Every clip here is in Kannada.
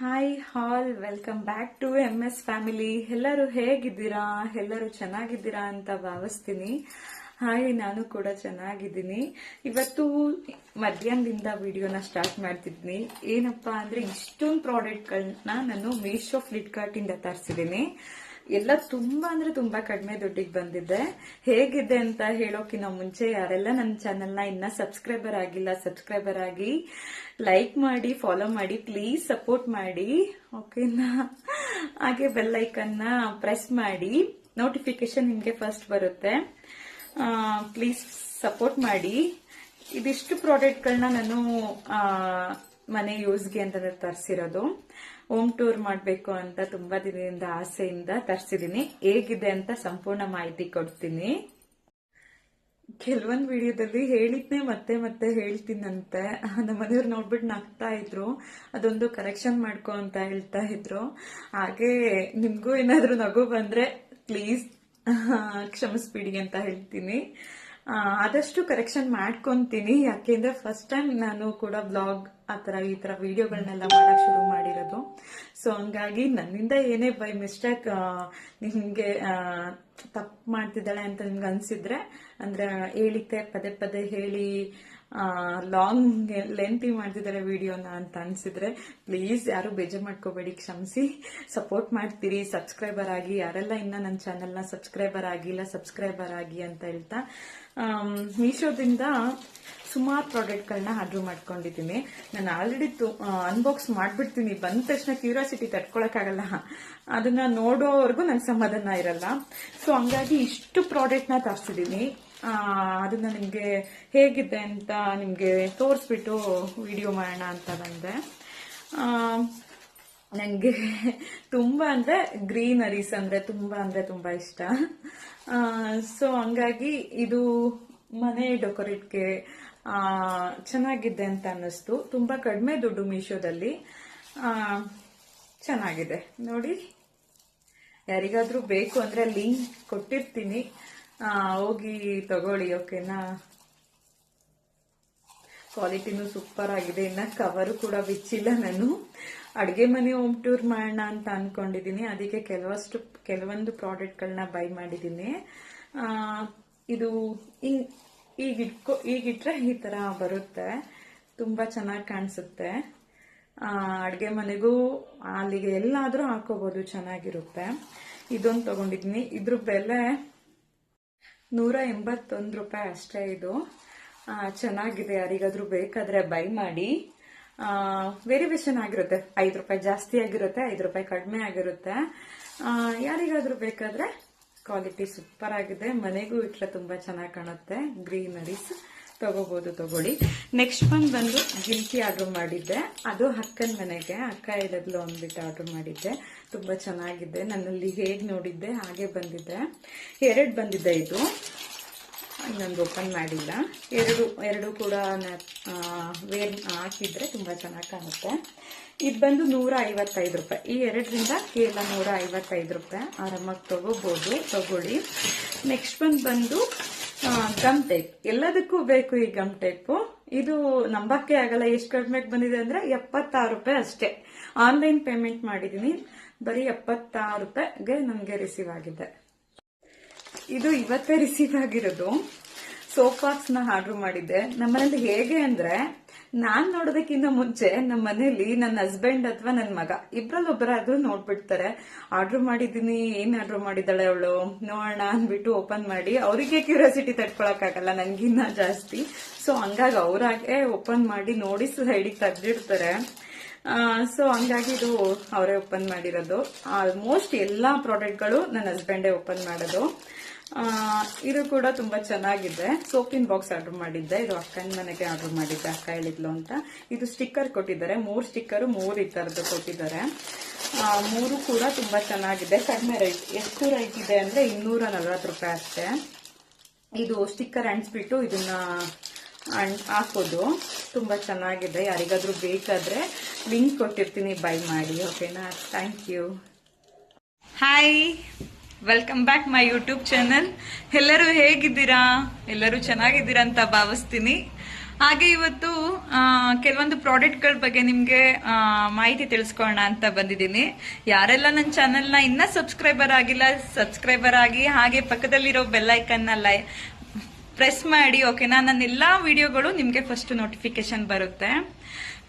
Hi all welcome back to M S family ಎಲ್ಲರೂ ಹೇಗಿದ್ದೀರಾ? ಎಲ್ಲರೂ ಚೆನ್ನಾಗಿದ್ದೀರಾ ಅಂತ ಭಾವಿಸ್ತೀನಿ. ಹಾಯ್ ನಾನು ಕೂಡ ಚೆನ್ನಾಗಿದ್ದೀನಿ. ಇವತ್ತು ಮಧ್ಯಾಹ್ನದಿಂದ ವಿಡಿಯೋನ ಸ್ಟಾರ್ಟ್ ಮಾಡ್ತಿದ್ದೀನಿ ಏನಪ್ಪಾ ಅಂದ್ರೆ ಇಷ್ಟೊಂದು ಪ್ರಾಡಕ್ಟ್ಗಳನ್ನ ನಾನು ಮೀಶೋ ಫ್ಲಿಪ್ಕಾರ್ಟ್ ಇಂದ ತರಿಸಿದ್ದೀನಿ. ಎಲ್ಲ ತುಂಬಾ ಅಂದ್ರೆ ತುಂಬಾ ಕಡಿಮೆ ದುಡ್ಡಿಗೆ ಬಂದಿದೆ. ಹೇಗಿದೆ ಅಂತ ಹೇಳೋಕಿನ್ನ ಮುಂಚೆ ಯಾರೆಲ್ಲ ನನ್ನ ಚಾನೆಲ್ನ ಇನ್ನ ಸಬ್ಸ್ಕ್ರೈಬರ್ ಆಗಿಲ್ಲ, ಸಬ್ಸ್ಕ್ರೈಬರ್ ಆಗಿ ಲೈಕ್ ಮಾಡಿ, ಫಾಲೋ ಮಾಡಿ, ಪ್ಲೀಸ್ ಸಪೋರ್ಟ್ ಮಾಡಿ. ಓಕೆನಾ? ಹಾಗೆ ಬೆಲ್ ಐಕನ್ನ ಪ್ರೆಸ್ ಮಾಡಿ. ನೋಟಿಫಿಕೇಶನ್ ನಿಮಗೆ ಫಸ್ಟ್ ಬರುತ್ತೆ. ಪ್ಲೀಸ್ ಸಪೋರ್ಟ್ ಮಾಡಿ. ಇದಿಷ್ಟು ಪ್ರಾಡಕ್ಟ್ಗಳನ್ನ ನಾನು ಮನೆ ಯೂಸ್ಗೆ ಅಂತ ತರಿಸಿರೋದು. ಹೋಮ್ ಟೂರ್ ಮಾಡಬೇಕು ಅಂತ ತುಂಬಾ ದಿನದಿಂದ ಆಸೆಯಿಂದ ತರಿಸಿದೀನಿ. ಹೇಗಿದೆ ಅಂತ ಸಂಪೂರ್ಣ ಮಾಹಿತಿ ಕೊಡ್ತೀನಿ. ಕೆಲವೊಂದು ವಿಡಿಯೋದಲ್ಲಿ ಹೇಳಿದ್ನೆ ಮತ್ತೆ ಮತ್ತೆ ಹೇಳ್ತೀನಂತೆ. ನಮ್ಮ ಮನೆಯವ್ರು ನೋಡ್ಬಿಟ್ಟು ನಗ್ತಾ ಇದ್ರು. ಅದೊಂದು ಕರೆಕ್ಷನ್ ಮಾಡ್ಕೊ ಅಂತ ಹೇಳ್ತಾ ಇದ್ರು. ಹಾಗೆ ನಿಮ್ಗೂ ಏನಾದ್ರೂ ನಗು ಬಂದ್ರೆ ಪ್ಲೀಸ್ ಕ್ಷಮಿಸ್ಬಿಡಿ ಅಂತ ಹೇಳ್ತೀನಿ. ಆದಷ್ಟು ಕರೆಕ್ಷನ್ ಮಾಡ್ಕೊಂತೀನಿ. ಯಾಕೆಂದ್ರೆ ಫಸ್ಟ್ ಟೈಮ್ ನಾನು ಕೂಡ ಬ್ಲಾಗ್ ಆ ತರ ಈ ತರ ವಿಡಿಯೋಗಳನ್ನೆಲ್ಲ ಮಾಡಕ್ ಶುರು ಮಾಡಿರೋದು. ಸೊ ಹಂಗಾಗಿ ನನ್ನಿಂದ ಏನೇ ಬೈ ಮಿಸ್ಟೇಕ್ ನಿಮ್ಗೆ ತಪ್ಪು ಮಾಡ್ತಿದ್ದಾಳೆ ಅಂತ ನಿಮ್ಗೆ ಅನ್ಸಿದ್ರೆ, ಅಂದ್ರೆ ಹೇಳಿಕೆ ಪದೇ ಪದೇ ಹೇಳಿ ಲಾಂಗ್ ಲೆಂತಿ ಮಾಡ್ತಿದ್ದಾರೆ ವಿಡಿಯೋನ ಅಂತ ಅನ್ಸಿದ್ರೆ ಪ್ಲೀಸ್ ಯಾರು ಬೇಜಾರು ಮಾಡ್ಕೋಬೇಡಿ, ಕ್ಷಮಿಸಿ. ಸಪೋರ್ಟ್ ಮಾಡ್ತೀರಿ. ಸಬ್ಸ್ಕ್ರೈಬರ್ ಆಗಿ, ಯಾರೆಲ್ಲ ಇನ್ನ ನನ್ನ ಚಾನೆಲ್ನ ಸಬ್ಸ್ಕ್ರೈಬರ್ ಆಗಿಲ್ಲ ಸಬ್ಸ್ಕ್ರೈಬರ್ ಆಗಿ ಅಂತ ಹೇಳ್ತಾ ಮೀಶೋದಿಂದ ಸುಮಾರು ಪ್ರಾಡಕ್ಟ್ಗಳನ್ನ ಆರ್ಡರ್ ಮಾಡ್ಕೊಂಡಿದ್ದೀನಿ. ನಾನು ಆಲ್ರೆಡಿ ಅನ್ಬಾಕ್ಸ್ ಮಾಡ್ಬಿಡ್ತೀನಿ. ಬಂದ ತಕ್ಷಣ ಕ್ಯೂರಿಯಾಸಿಟಿ ತಡ್ಕೊಳಕ್ಕಾಗಲ್ಲ ಅದನ್ನ ನೋಡೋವರೆಗೂ ನಂಗೆ ಸಮಾಧಾನ ಇರಲ್ಲ. ಸೊ ಹಂಗಾಗಿ ಇಷ್ಟು ಪ್ರಾಡಕ್ಟ್ನ ತರಿಸಿದ್ದೀನಿ ಅದನ್ನ ನಿಮ್ಗೆ ಹೇಗಿದೆ ಅಂತ ನಿಮ್ಗೆ ತೋರಿಸ್ಬಿಟ್ಟು ವಿಡಿಯೋ ಮಾಡೋಣ ಅಂತ ಬಂದೆ. ಆ, ನಂಗೆ ತುಂಬಾ ಅಂದ್ರೆ ಗ್ರೀನರೀಸ್ ಅಂದ್ರೆ ತುಂಬಾ ಅಂದ್ರೆ ತುಂಬಾ ಇಷ್ಟ. ಸೊ ಹಂಗಾಗಿ ಇದು ಮನೆ ಡೆಕೋರೇಟ್ಗೆ ಚೆನ್ನಾಗಿದೆ ಅಂತ ಅನ್ನಿಸ್ತು. ತುಂಬಾ ಕಡಿಮೆ ದುಡ್ಡು ಮೀಶೋದಲ್ಲಿ. ಚೆನ್ನಾಗಿದೆ. ನೋಡಿ ಯಾರಿಗಾದ್ರೂ ಬೇಕು ಅಂದ್ರೆ ಲಿಂಕ್ ಕೊಟ್ಟಿರ್ತೀನಿ. ಹೋಗಿ ತಗೊಳ್ಳಿ, ಓಕೆನಾ? ಕ್ವಾಲಿಟಿನೂ ಸೂಪರ್ ಆಗಿದೆ. ಇನ್ನ ಕವರು ಕೂಡ ಬಿಚ್ಚಿಲ್ಲ ನಾನು. ಅಡುಗೆ ಮನೆ ಹೋಮ್ ಟೂರ್ ಮಾಡೋಣ ಅಂತ ಅಂದ್ಕೊಂಡಿದ್ದೀನಿ ಅದಕ್ಕೆ ಕೆಲವಷ್ಟು, ಕೆಲವೊಂದು ಪ್ರಾಡಕ್ಟ್ಗಳನ್ನ ಬೈ ಮಾಡಿದ್ದೀನಿ. ಇದು ಈಗ ಇಟ್ಕೊ ಈಗಿಟ್ರೆ ಈ ತರ ಬರುತ್ತೆ. ತುಂಬಾ ಚೆನ್ನಾಗಿ ಕಾಣಿಸುತ್ತೆ. ಅಡುಗೆ ಮನೆಗೂ ಅಲ್ಲಿಗೆ ಎಲ್ಲಾದ್ರೂ ಹಾಕೋಬಹುದು ಚೆನ್ನಾಗಿರುತ್ತೆ. ಇದೊಂದು ತಗೊಂಡಿದ್ದೀನಿ. ಇದ್ರ ಬೆಲೆ ನೂರ ಎಂಬತ್ತೊಂದು ರೂಪಾಯಿ ಅಷ್ಟೇ ಇದು. ಚೆನ್ನಾಗಿದೆ, ಯಾರಿಗಾದ್ರೂ ಬೇಕಾದ್ರೆ ಬೈ ಮಾಡಿ. ವೇರಿಯೇಷನ್ ಆಗಿರುತ್ತೆ. ಐದು ರೂಪಾಯಿ ಜಾಸ್ತಿ ಆಗಿರುತ್ತೆ, ಐದು ರೂಪಾಯಿ ಕಡಿಮೆ ಆಗಿರುತ್ತೆ. ಯಾರಿಗಾದ್ರೂ ಬೇಕಾದ್ರೆ ಕ್ವಾಲಿಟಿ ಸೂಪರ್ ಆಗಿದೆ. ಮನೆಗೂ ಇಟ್ಟರೆ ತುಂಬಾ ಚೆನ್ನಾಗಿ ಕಾಣುತ್ತೆ. ಗ್ರೀನರೀಸ್ ತಗೋಬಹುದು ತಗೊಳ್ಳಿ. ನೆಕ್ಸ್ಟ್ ಒಂದು ಬಂದು ಗಿಲ್ಕಿ ಆರ್ಡರ್ ಮಾಡಿದ್ದೆ. ಅದು ಅಕ್ಕನ ಮನೆಗೆ. ಅಕ್ಕ ಇಡದ್ಲು ಅಂದ್ಬಿಟ್ಟು ಆರ್ಡರ್ ಮಾಡಿದ್ದೆ. ತುಂಬಾ ಚೆನ್ನಾಗಿದೆ. ನನ್ನಲ್ಲಿ ಹೇಗ್ ನೋಡಿದ್ದೆ, ಹಾಗೆ ಬಂದಿದೆ. ಎರಡು ಬಂದಿದೆ ಇದು. ಇನ್ನೊಂದು ಓಪನ್ ಮಾಡಿಲ್ಲ. ಎರಡು ಎರಡು ಕೂಡ ವೇರ್ ಹಾಕಿದ್ರೆ ತುಂಬಾ ಚೆನ್ನಾಗಿ ಕಾಣುತ್ತೆ. ಇದು ಬಂದು ನೂರ ಐವತ್ತೈದು ರೂಪಾಯಿ. ಈ ಎರಡರಿಂದ ಕೇವಲ ನೂರ ಐವತ್ತೈದು ರೂಪಾಯಿ. ಆರಾಮಾಗಿ ತಗೋಬಹುದು ತಗೊಳ್ಳಿ. ನೆಕ್ಸ್ಟ್ ಬಂದು ಬಂದು ಗಮ್ ಟೇಪ್ ಎಲ್ಲದಕ್ಕೂ ಬೇಕು ಈ ಗಮ್ ಟೇಪ್ ಇದು ನಂಬಕ್ಕೆ ಆಗಲ್ಲ, ಎಷ್ಟು ಕಡಿಮೆಗೆ ಬಂದಿದೆ ಅಂದ್ರೆ ಎಪ್ಪತ್ತಾರು ರೂಪಾಯಿ ಅಷ್ಟೇ. ಆನ್ಲೈನ್ ಪೇಮೆಂಟ್ ಮಾಡಿದೀನಿ. ಬರೀ ಎಪ್ಪತ್ತಾರು ರೂಪಾಯಿಗೆ ನಮಗೆ ರಿಸೀವ್ ಆಗಿದೆ. ಇದು ಇವತ್ತೇ ರಿಸೀವ್ ಆಗಿರೋದು. ಸೋಫಾಕ್ಸ್ನ ಆರ್ಡರ್ ಮಾಡಿದ್ದೆ. ನಮ್ಮನೇಲಿ ಹೇಗೆ ಅಂದ್ರೆ ನಾನ್ ನೋಡೋದಕ್ಕಿಂತ ಮುಂಚೆ ನಮ್ಮ ಮನೇಲಿ ನನ್ನ ಹಸ್ಬೆಂಡ್ ಅಥವಾ ನನ್ನ ಮಗ ಇಬ್ರಲ್ಲಿ ಒಬ್ಬರಾದ್ರೂ ನೋಡ್ಬಿಡ್ತಾರೆ. ಆರ್ಡರ್ ಮಾಡಿದೀನಿ ಏನ್ ಆರ್ಡರ್ ಮಾಡಿದಾಳೆ ಅವಳು? ನೋಡೋಣ, ಅಂದ್ಬಿಟ್ಟು ಓಪನ್ ಮಾಡಿ ಅವರಿಗೆ ಕ್ಯೂರಿಯಾಸಿಟಿ ತಡ್ಕೊಳಕ್ಕಾಗಲ್ಲ ನನ್ಗಿನ್ನ ಜಾಸ್ತಿ. ಸೊ ಹಂಗಾಗಿ ಅವರಾಗೆ ಓಪನ್ ಮಾಡಿ ನೋಡಿ ಸೈಡಿಗೆ ತೆಗ್ದಿಡ್ತಾರೆ. ಸೊ ಹಂಗಾಗಿ ಇದು ಅವರೇ ಓಪನ್ ಮಾಡಿರೋದು. ಆಲ್ಮೋಸ್ಟ್ ಎಲ್ಲ ಪ್ರಾಡಕ್ಟ್ಗಳು ನನ್ನ ಹಸ್ಬೆಂಡೇ ಓಪನ್ ಮಾಡೋದು. ಇದು ಕೂಡ ತುಂಬಾ ಚೆನ್ನಾಗಿದೆ. ಸೋಪಿನ್ ಬಾಕ್ಸ್ ಆರ್ಡರ್ ಮಾಡಿದ್ದೆ. ಇದು ಅಕ್ಕನ ಮನೆಗೆ ಆರ್ಡರ್ ಮಾಡಿದ್ದೆ, ಅಕ್ಕ ಹೇಳಿದ್ಲು ಅಂತ. ಇದು ಸ್ಟಿಕ್ಕರ್ ಕೊಟ್ಟಿದ್ದಾರೆ. ಮೂರು ಸ್ಟಿಕ್ಕರ್ ಮೂರು ಈ ಥರದ್ದು ಕೊಟ್ಟಿದ್ದಾರೆ. ಮೂರು ಕೂಡ ತುಂಬಾ ಚೆನ್ನಾಗಿದೆ. ಕಡಿಮೆ ರೈಟ್ ಎಷ್ಟು ರೈಟ್ ಇದೆ ಅಂದ್ರೆ ಇನ್ನೂರ ನಲ್ವತ್ತು ರೂಪಾಯಿ ಅಷ್ಟೇ. ಇದು ಸ್ಟಿಕ್ಕರ್ ಅಂಟಿಸ್ಬಿಟ್ಟು ಇದನ್ನ ಹಾಕೋದು. ತುಂಬಾ ಚೆನ್ನಾಗಿದೆ. ಯಾರಿಗಾದ್ರೂ ಬೇಕಾದ್ರೆ ಲಿಂಕ್ ಕೊಟ್ಟಿರ್ತೀನಿ. ಬೈ ಮಾಡಿ. ಓಕೆನಾ? Thank you. Hi. Welcome back my YouTube channel. ಎಲ್ಲರೂ ಹೇಗಿದ್ದೀರಾ? ಎಲ್ಲರೂ ಚೆನ್ನಾಗಿದ್ದೀರಾ ಅಂತ ಭಾವಿಸ್ತೀನಿ. ಹಾಗೆ ಇವತ್ತು ಕೆಲವೊಂದು ಪ್ರಾಡಕ್ಟ್ಗಳ ಬಗ್ಗೆ ನಿಮಗೆ ಮಾಹಿತಿ ತಿಳಿಸ್ಕೊಳ್ಳೋಣ ಅಂತ ಬಂದಿದ್ದೀನಿ. ಯಾರೆಲ್ಲ ನನ್ನ ಚಾನೆಲ್ನ ಇನ್ನೂ ಸಬ್ಸ್ಕ್ರೈಬರ್ ಆಗಿಲ್ಲ, ಸಬ್ಸ್ಕ್ರೈಬರ್ ಆಗಿ ಹಾಗೆ ಪಕ್ಕದಲ್ಲಿರೋ ಬೆಲ್ಲೈಕನ್ನ ಲೈ ಪ್ರೆಸ್ ಮಾಡಿ ಓಕೆನಾ ನನ್ನ ಎಲ್ಲ ವಿಡಿಯೋಗಳು ನಿಮಗೆ ಫಸ್ಟ್ ನೋಟಿಫಿಕೇಶನ್ ಬರುತ್ತೆ.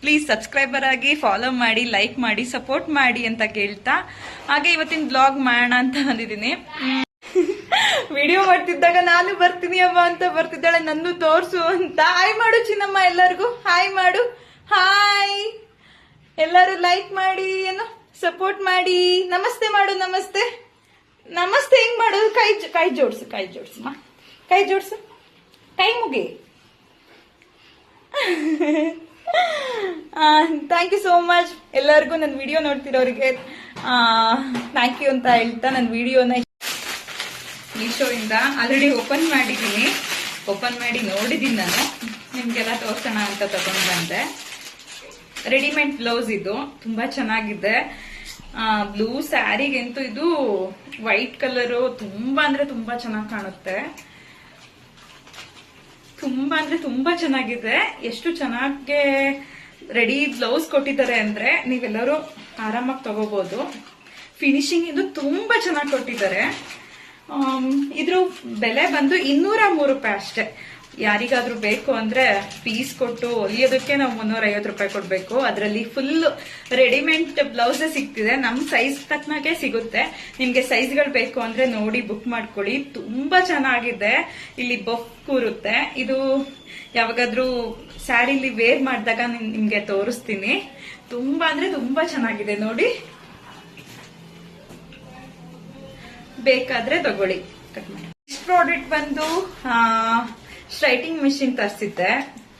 ಪ್ಲೀಸ್ ಸಬ್ಸ್ಕ್ರೈಬರ್ ಆಗಿ ಫಾಲೋ ಮಾಡಿ ಲೈಕ್ ಮಾಡಿ ಸಪೋರ್ಟ್ ಮಾಡಿ ಅಂತ ಕೇಳ್ತಾ. ಹಾಗೆ ಇವತ್ತಿನ ಬ್ಲಾಗ್ ಮಾಡೋಣ ಅಂತ ಬಂದಿದ್ದೀನಿ. ವಿಡಿಯೋ ಮಾಡ್ತಿದ್ದಾಗ ನಾನು ಬರ್ತೀನಿ ಅಮ್ಮ ಅಂತ ಬರ್ತಿದ್ದಾಳೆ ನನ್ನ ತೋರಿಸು ಅಂತ. ಹಾಯ್ ಮಾಡು ಚಿನ್ನಮ್ಮ ಎಲ್ಲರಿಗೂ. ಹಾಯ್ ಮಾಡು. ಹಾಯ್ ಎಲ್ಲರೂ ಲೈಕ್ ಮಾಡಿ, ಏನು ಸಪೋರ್ಟ್ ಮಾಡಿ. ನಮಸ್ತೆ ಮಾಡು, ನಮಸ್ತೆ. ನಮಸ್ತೆ ಹೆಂಗ್ ಮಾಡು? ಕೈ ಕೈ ಜೋಡ್ಸು, ಕೈ ಜೋಡ್ಸಮ್ಮ ಕೈ ಜೋಡ್ಸು. ಕೈ ಮುಗಿ ಥ್ಯಾಂಕ್ ಯು ಸೋ ಮಚ್ ಎಲ್ಲರಿಗೂ ನನ್ನ ವಿಡಿಯೋ ನೋಡ್ತಿರೋರಿಗೆ ಥ್ಯಾಂಕ್ ಯು ಅಂತ ಹೇಳ್ತಾ ನನ್ನ ವಿಡಿಯೋನ ಮೀಶೋಯಿಂದ ಆಲ್ರೆಡಿ ಓಪನ್ ಮಾಡಿದ್ದೀನಿ. ಓಪನ್ ಮಾಡಿ ನೋಡಿದ್ದೀನಿ ನಾನು. ನಿಮಗೆಲ್ಲ ತೋರ್ಸೋಣ ಅಂತ ತಗೊಂಡು ಬಂದೆ. ರೆಡಿಮೇಡ್ ಬ್ಲೌಸ್ ಇದು. ತುಂಬಾ ಚೆನ್ನಾಗಿದೆ. ಬ್ಲೂ ಸ್ಯಾರಿಗಂತೂ ಇದು ವೈಟ್ ಕಲರು ತುಂಬಾ ಅಂದ್ರೆ ತುಂಬಾ ಚೆನ್ನಾಗಿ ಕಾಣುತ್ತೆ. ತುಂಬಾ ಅಂದ್ರೆ ತುಂಬಾ ಚೆನ್ನಾಗಿದೆ. ಎಷ್ಟು ಚೆನ್ನಾಗಿ ರೆಡಿ ಬ್ಲೌಸ್ ಕೊಟ್ಟಿದ್ದಾರೆ ಅಂದ್ರೆ ನೀವೆಲ್ಲರೂ ಆರಾಮಾಗಿ ತಗೋಬಹುದು ಫಿನಿಶಿಂಗ್ ಇದು ತುಂಬಾ ಚೆನ್ನಾಗಿ ಕೊಟ್ಟಿದ್ದಾರೆ. ಇದ್ರ ಬೆಲೆ ಬಂದು ಇನ್ನೂರ ಮೂರು ರೂಪಾಯಿ ಅಷ್ಟೇ. ಯಾರಿಗಾದ್ರೂ ಬೇಕು ಅಂದ್ರೆ ಪೀಸ್ ಕೊಟ್ಟು ಹೊಲಿಯೋದಕ್ಕೆ ನಾವು ಮುನ್ನೂರ ಐವತ್ತು ರೂಪಾಯಿ ಕೊಡ್ಬೇಕು. ಅದರಲ್ಲಿ ಫುಲ್ ರೆಡಿಮೇಡ್ ಬ್ಲೌಸ್ ಸಿಗ್ತಿದೆ. ನಮ್ ಸೈಜ್ ತಕ್ಕನಾಗೆ ಸಿಗುತ್ತೆ. ನಿಮ್ಗೆ ಸೈಜ್ಗಳು ಬೇಕು ಅಂದ್ರೆ ನೋಡಿ ಬುಕ್ ಮಾಡ್ಕೊಳ್ಳಿ. ತುಂಬಾ ಚೆನ್ನಾಗಿದೆ. ಇಲ್ಲಿ ಬೊಕ್ ಕೂರುತ್ತೆ. ಇದು ಯಾವಾಗಾದ್ರೂ ಸ್ಯಾರಿಲಿ ವೇರ್ ಮಾಡಿದಾಗ ನಿಮ್ಗೆ ತೋರಿಸ್ತೀನಿ. ತುಂಬಾ ಅಂದ್ರೆ ತುಂಬಾ ಚೆನ್ನಾಗಿದೆ. ನೋಡಿ. ಬೇಕಾದ್ರೆ ತಗೊಳ್ಳಿ. ನೆಕ್ಸ್ಟ್ ಪ್ರಾಡಕ್ಟ್ ಬಂದು ಸ್ಟ್ರೈಟಿಂಗ್ ಮಿಷಿನ್ ತರಿಸಿದ್ದೆ.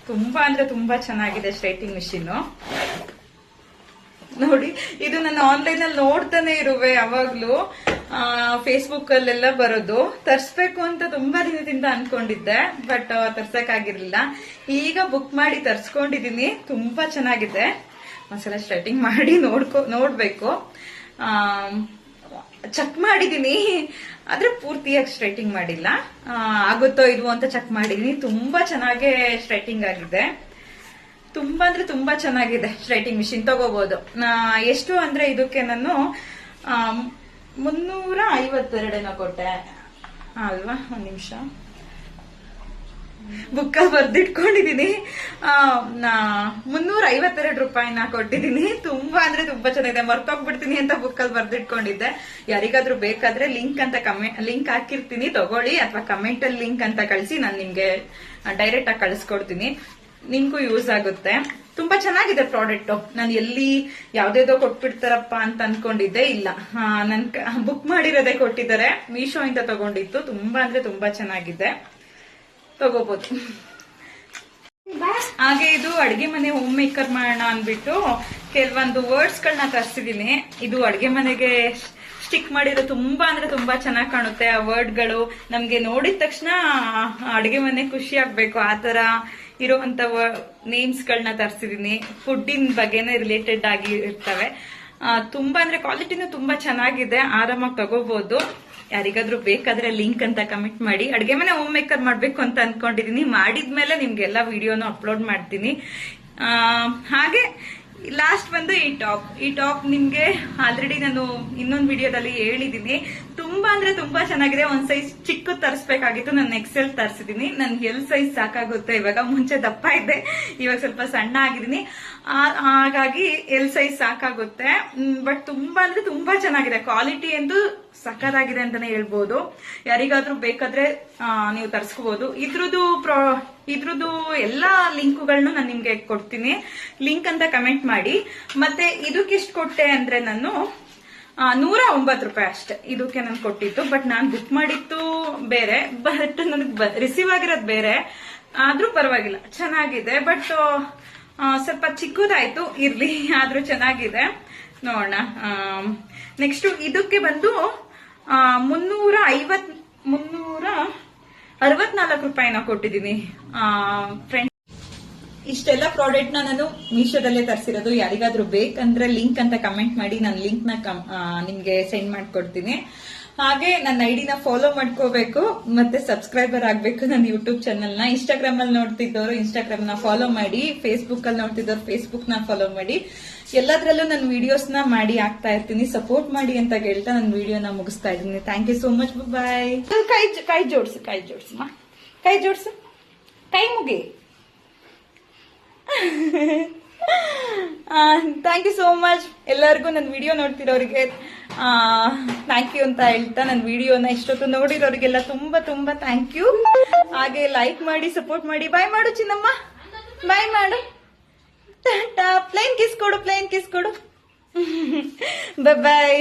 ತುಂಬಾ ಅಂದ್ರೆ ತುಂಬಾ ಚೆನ್ನಾಗಿದೆ ಸ್ಟ್ರೈಟಿಂಗ್ ಮಿಷಿನ್ ನೋಡಿ, ಇದು ನಾನು ಆನ್ಲೈನ್ ಅಲ್ಲಿ ನೋಡ್ತಾನೆ ಇರುವೆ ಯಾವಾಗ್ಲೂ. ಫೇಸ್ಬುಕ್ ಅಲ್ಲೆಲ್ಲ ಬರೋದು. ತರ್ಸ್ಬೇಕು ಅಂತ ತುಂಬಾ ದಿನದಿಂದ ಅನ್ಕೊಂಡಿದ್ದೆ, ಬಟ್ ತರ್ಸಕ್ಕಾಗಿರ್ಲಿಲ್ಲ. ಈಗ ಬುಕ್ ಮಾಡಿ ತರ್ಸ್ಕೊಂಡಿದೀನಿ. ತುಂಬಾ ಚೆನ್ನಾಗಿದೆ. ಒಂದ್ಸಲ ಸ್ಟ್ರೈಟಿಂಗ್ ಮಾಡಿ ನೋಡ್ಕೊ, ನೋಡ್ಬೇಕು. ಚೆಕ್ ಮಾಡಿದೀನಿ. ಆದ್ರೆ ಪೂರ್ತಿಯಾಗಿ ಸ್ಟ್ರೈಟಿಂಗ್ ಮಾಡಿಲ್ಲ. ಆಗುತ್ತೋ ಇಲ್ವೋ ಅಂತ ಚೆಕ್ ಮಾಡಿದೀನಿ. ತುಂಬಾ ಚೆನ್ನಾಗೆ ಸ್ಟ್ರೈಟಿಂಗ್ ಆಗಿದೆ. ತುಂಬಾ ಅಂದ್ರೆ ತುಂಬಾ ಚೆನ್ನಾಗಿದೆ ಸ್ಟ್ರೈಟಿಂಗ್ ಮಿಷಿನ್ ತಗೋಬಹುದು ಎಷ್ಟು ಅಂದ್ರೆ ಇದಕ್ಕೆ ನಾನು ಮುನ್ನೂರ ಐವತ್ತೆರಡೇನೋ ಕೊಟ್ಟೆ. ಅಲ್ವಾ? ಒಂದ್ ನಿಮಿಷ. ಬುಕ್ಕಲ್ಲಿ ಬರ್ದಿಟ್ಕೊಂಡಿದೀನಿ. ಮುನ್ನೂರ ಐವತ್ತೆರಡು ರೂಪಾಯಿನ ಕೊಟ್ಟಿದ್ದೀನಿ ತುಂಬಾ ಅಂದ್ರೆ ತುಂಬಾ ಚೆನ್ನಾಗಿದೆ. ಮರ್ತೋಗ್ಬಿಡ್ತೀನಿ ಅಂತ ಬುಕ್ಕಲ್ಲಿ ಬರ್ದಿಟ್ಕೊಂಡಿದ್ದೆ. ಯಾರಿಗಾದ್ರೂ ಬೇಕಾದ್ರೆ ಲಿಂಕ್ ಅಂತ ಕಮೆಂಟ್ ಲಿಂಕ್ ಹಾಕಿರ್ತೀನಿ. ತಗೊಳ್ಳಿ ಅಥವಾ ಕಮೆಂಟ್ ಅಲ್ಲಿ ಲಿಂಕ್ ಅಂತ ಕಳಿಸಿ. ನಾನು ನಿಮ್ಗೆ ಡೈರೆಕ್ಟ್ ಆಗಿ ಕಳಿಸ್ಕೊಡ್ತೀನಿ. ನಿಮ್ಗೂ ಯೂಸ್ ಆಗುತ್ತೆ. ತುಂಬಾ ಚೆನ್ನಾಗಿದೆ ಪ್ರಾಡಕ್ಟ್. ನಾನು ಎಲ್ಲಿ ಯಾವ್ದೇದೋ ಕೊಟ್ಬಿಡ್ತಾರಪ್ಪ ಅಂತ ಅನ್ಕೊಂಡಿದ್ದೆ ಇಲ್ಲ. ನನ್ ಬುಕ್ ಮಾಡಿರೋದೇ ಕೊಟ್ಟಿದ್ದಾರೆ. ಮೀಶೋ ಇಂದ ತಗೊಂಡಿತ್ತು ತುಂಬಾ ಅಂದ್ರೆ ತುಂಬಾ ಚೆನ್ನಾಗಿದೆ. ತಗೋಬಹುದು ಹಾಗೆ ಇದು ಅಡ್ಗೆ ಮನೆ ಹೋಮ್ ಮೇಕರ್ ಮಾಡೋಣ ಅಂದ್ಬಿಟ್ಟು ಕೆಲವೊಂದು ವರ್ಡ್ಸ್ ಗಳನ್ನ ತರಿಸಿದೀನಿ. ಇದು ಅಡ್ಗೆ ಮನೆಗೆ ಸ್ಟಿಕ್ ಮಾಡಿರೋ ತುಂಬಾ ಅಂದ್ರೆ ತುಂಬಾ ಚೆನ್ನಾಗಿ ಕಾಣುತ್ತೆ. ಆ ವರ್ಡ್ಗಳು ನಮ್ಗೆ ನೋಡಿದ ತಕ್ಷಣ ಅಡುಗೆ ಮನೆ ಖುಷಿ ಆಗ್ಬೇಕು. ಆ ತರ ಇರುವಂತ ನೇಮ್ಸ್ ಗಳನ್ನ ತರಿಸಿದೀನಿ. ಇನ್ ಬಗ್ಗೆನೇ ರಿಲೇಟೆಡ್ ಆಗಿ ಇರ್ತವೆ. ತುಂಬಾ ಅಂದ್ರೆ ಕ್ವಾಲಿಟಿನೂ ತುಂಬಾ ಚೆನ್ನಾಗಿದೆ. ಆರಾಮಾಗಿ ತಗೋಬಹುದು ಯಾರಿಗಾದ್ರೂ ಬೇಕಾದ್ರೆ ಲಿಂಕ್ ಅಂತ ಕಮೆಂಟ್ ಮಾಡಿ. ಅಡ್ಗೆ ಮನೆ ಹೋಮ್ ಮೇಕರ್ ಮಾಡ್ಬೇಕು ಅಂತ ಅನ್ಕೊಂಡಿದೀನಿ. ಮಾಡಿದ್ಮೇಲೆ ನಿಮ್ಗೆಲ್ಲ ವಿಡಿಯೋನು ಅಪ್ಲೋಡ್ ಮಾಡ್ತೀನಿ. ಹಾಗೆ ಲಾಸ್ಟ್ ಬಂದು ಈ ಟಾಪ್ ಈ ಟಾಪ್ ನಿಮ್ಗೆ ಆಲ್ರೆಡಿ ನಾನು ಇನ್ನೊಂದು ವಿಡಿಯೋದಲ್ಲಿ ಹೇಳಿದೀನಿ. ತುಂಬಾ ಅಂದ್ರೆ ತುಂಬಾ ಚೆನ್ನಾಗಿದೆ. ಒಂದ್ ಸೈಜ್ ಚಿಕ್ಕ ತರಿಸ್ಬೇಕಾಗಿತ್ತು. ನಾನು ಎಕ್ಸೆಲ್ ತರಿಸಿದೀನಿ. ನನ್ ಎಲ್ ಸೈಜ್ ಸಾಕಾಗುತ್ತೆ. ಇವಾಗ ಮುಂಚೆ ದಪ್ಪ ಇದೆ ಇವಾಗ ಸ್ವಲ್ಪ ಸಣ್ಣ ಆಗಿದ್ದೀನಿ. ಹಾಗಾಗಿ ಎಲ್ ಸೈಜ್ ಸಾಕಾಗುತ್ತೆ. ಬಟ್ ತುಂಬಾ ಅಂದ್ರೆ ತುಂಬಾ ಚೆನ್ನಾಗಿದೆ. ಕ್ವಾಲಿಟಿ ಎಂದು ಸಕ್ಕತ್ತಾಗಿದೆ ಅಂತಾನೆ ಹೇಳ್ಬೋದು. ಯಾರಿಗಾದ್ರೂ ಬೇಕಾದ್ರೆ ನೀವು ತರಿಸ್ಕೋಬಹುದು ಇದ್ರದ್ದು ಪ್ರಾ, ಇದ್ರದ್ದು ಎಲ್ಲಾ ಲಿಂಕ್ಗಳನ್ನು ನಾನು ನಿಮ್ಗೆ ಕೊಡ್ತೀನಿ. ಲಿಂಕ್ ಅಂತ ಕಮೆಂಟ್ ಮಾಡಿ. ಮತ್ತೆ ಇದಕ್ಕೆ ಎಷ್ಟು ಕೊಟ್ಟೆ ಅಂದ್ರೆ ನಾನು ನೂರ ಒಂಬತ್ತು ರೂಪಾಯಿ ಅಷ್ಟೇ. ಇದಕ್ಕೆ ನಾನು ಕೊಟ್ಟಿತ್ತು ಬಟ್ ನಾನು ಬುಕ್ ಮಾಡಿತ್ತು ಬೇರೆ. ಬಟ್ ನನಗೆ ರಿಸೀವ್ ಆಗಿರೋದು ಬೇರೆ. ಆದ್ರೂ ಪರವಾಗಿಲ್ಲ. ಚೆನ್ನಾಗಿದೆ. ಬಟ್ ಸ್ವಲ್ಪ ಚಿಕ್ಕದಾಯ್ತು. ಇರ್ಲಿ. ಆದ್ರೂ ಚೆನ್ನಾಗಿದೆ. ನೋಡೋಣ. ನೆಕ್ಸ್ಟ್ ಇದಕ್ಕೆ ಬಂದು ಮುನ್ನೂರ ಐವತ್, ಮುನ್ನೂರ ಅರವತ್ನಾಲ್ಕು ರೂಪಾಯಿನ ಕೊಟ್ಟಿದ್ದೀನಿ. ಫ್ರೆಂಡ್ ಇಷ್ಟೆಲ್ಲ ಪ್ರಾಡಕ್ಟ್ನ ನಾನು ಮೀಶೋದಲ್ಲೇ ತರಿಸಿರೋದು. ಯಾರಿಗಾದ್ರೂ ಬೇಕಂದ್ರೆ ಲಿಂಕ್ ಅಂತ ಕಮೆಂಟ್ ಮಾಡಿ, ನಾನು ಲಿಂಕ್ನ ನಿಮ್ಗೆ ಸೆಂಡ್ ಮಾಡ್ಕೊಡ್ತೀನಿ. ಹಾಗೆ ನನ್ನ ಐಡಿನ ಫಾಲೋ ಮಾಡ್ಕೋಬೇಕು. ಮತ್ತೆ ಸಬ್ಸ್ಕ್ರೈಬರ್ ಆಗ್ಬೇಕು ನನ್ನ ಯೂಟ್ಯೂಬ್ ಚಾನಲ್ನ. ಇನ್ಸ್ಟಾಗ್ರಾಮ್ ಅಲ್ಲಿ ನೋಡ್ತಿದ್ದವರು ಇನ್ಸ್ಟಾಗ್ರಾಮ್ನ ಫಾಲೋ ಮಾಡಿ. ಫೇಸ್ಬುಕ್ ಅಲ್ಲಿ ನೋಡ್ತಿದ್ದವ್ರು ಫೇಸ್ಬುಕ್ನ ಫಾಲೋ ಮಾಡಿ. ಎಲ್ಲದ್ರಲ್ಲೂ ನನ್ನ ವಿಡಿಯೋಸ್ನ ಮಾಡಿ ಆಗ್ತಾ ಇರ್ತೀನಿ. ಸಪೋರ್ಟ್ ಮಾಡಿ ಅಂತ ಹೇಳ್ತಾ ನನ್ನ ವಿಡಿಯೋನ ಮುಗಿಸ್ತಾ ಇದ್ದೀನಿ. Thank you so much bye ಕೈ ಕೈ ಜೋಡ್ಸು ಕೈ ಜೋಡ್ಸು ಕೈ ಜೋಡ್ಸು. ಕೈ ಮುಗಿ. ಥ್ಯಾಂಕ್ ಯು ಸೋ ಮಚ್ ಎಲ್ಲರಿಗೂ ನನ್ನ ವಿಡಿಯೋ ನೋಡ್ತಿರೋರಿಗೆ ಥ್ಯಾಂಕ್ ಯು ಅಂತ ಹೇಳ್ತಾ ನನ್ನ ವಿಡಿಯೋನ ಇಷ್ಟೊತ್ತು ನೋಡಿರೋರಿಗೆಲ್ಲ ತುಂಬಾ ತುಂಬಾ ಥ್ಯಾಂಕ್ ಯು ಹಾಗೆ ಲೈಕ್ ಮಾಡಿ ಸಪೋರ್ಟ್ ಮಾಡಿ ಬಾಯ್ ಮಾಡು ಚಿನ್ನಮ್ಮ. ಬಾಯ್ ಮಾಡು. ಪ್ಲೇನ್ ಕಿಸ್ ಕೊಡು ಪ್ಲೇನ್ ಕಿಸ್ ಕೊಡು. ಬಾಯ್